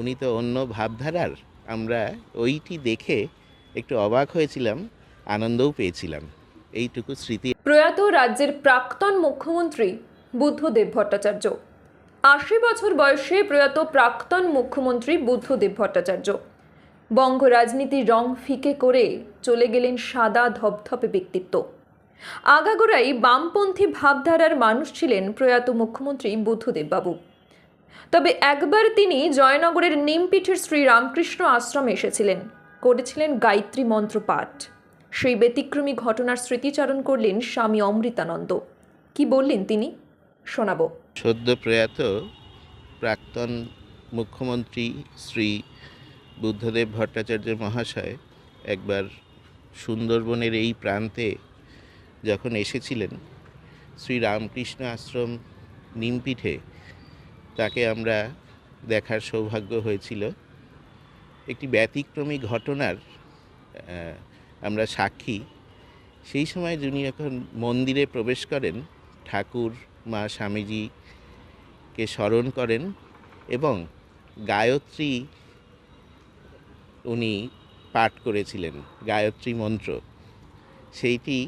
উনি তো অন্য ভাবধারার। আমরা ওইটি দেখে একটু অবাক হয়েছিলাম, আনন্দও পেয়েছিলাম। এইটুকু স্মৃতি। প্রয়াত রাজ্যের প্রাক্তন মুখ্যমন্ত্রী বুদ্ধদেব ভট্টাচার্য। আশি বছর বয়সে প্রয়াত প্রাক্তন মুখ্যমন্ত্রী বুদ্ধদেব ভট্টাচার্য। বঙ্গ রাজনীতির রং ফিকে করে চলে গেলেন সাদা ধপধপে ব্যক্তিত্ব। আগাগোড়াই বামপন্থী ভাবধারার মানুষ ছিলেন প্রয়াত মুখ্যমন্ত্রী বুদ্ধদেব বাবু। তবে একবার তিনি জয়নগরের নিমপিঠের শ্রী রামকৃষ্ণ আশ্রমে এসেছিলেন। করেছিলেন গায়ত্রী মন্ত্র পাঠ। সেই ব্যতিক্রমী ঘটনার স্মৃতিচারণ করলেন স্বামী অমৃতানন্দ। কি বললেন তিনি? শোনাবো। সদ্য প্রয়াত প্রাক্তন মুখ্যমন্ত্রী শ্রী বুদ্ধদেব ভট্টাচার্য মহাশয় একবার সুন্দরবনের এই প্রান্তে যখন এসেছিলেন শ্রী রামকৃষ্ণ আশ্রম নিমপিঠে তাকে আমরা দেখার সৌভাগ্য হয়েছিল। একটি ব্যতিক্রমী ঘটনার আমরা সাক্ষী। সেই সময় যিনি এখন মন্দিরে প্রবেশ করেন, ঠাকুর, মা, স্বামীজিকে স্মরণ করেন এবং গায়ত্রী উনি পাঠ করেছিলেন, গায়ত্রী মন্ত্র। সেইটি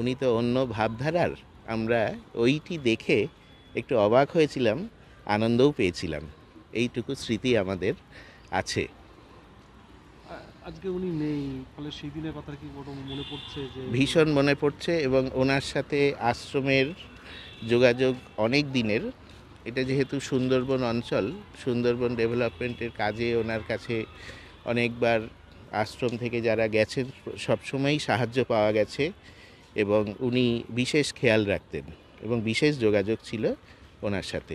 উনি তো অন্য ভাবধারার, আমরা ওইটি দেখে একটু অবাক হয়েছিলাম আনন্দও পেয়েছিলাম। এইটুকু স্মৃতি আমাদের আছে। আজকে উনি নেই ফলে সেই দিনের কথা কি মনে পড়ছে যে ভীষণ মনে পড়ছে এবং ওনার সাথে আশ্রমের যোগাযোগ অনেক দিনের। এটা যেহেতু সুন্দরবন অঞ্চল সুন্দরবন ডেভেলপমেন্টের কাজে ওনার কাছে অনেকবার আশ্রম থেকে যারা গেছেন সবসময়ই সাহায্য পাওয়া গেছে এবং উনি বিশেষ খেয়াল রাখতেন এবং বিশেষ যোগাযোগ ছিল ওনার সাথে।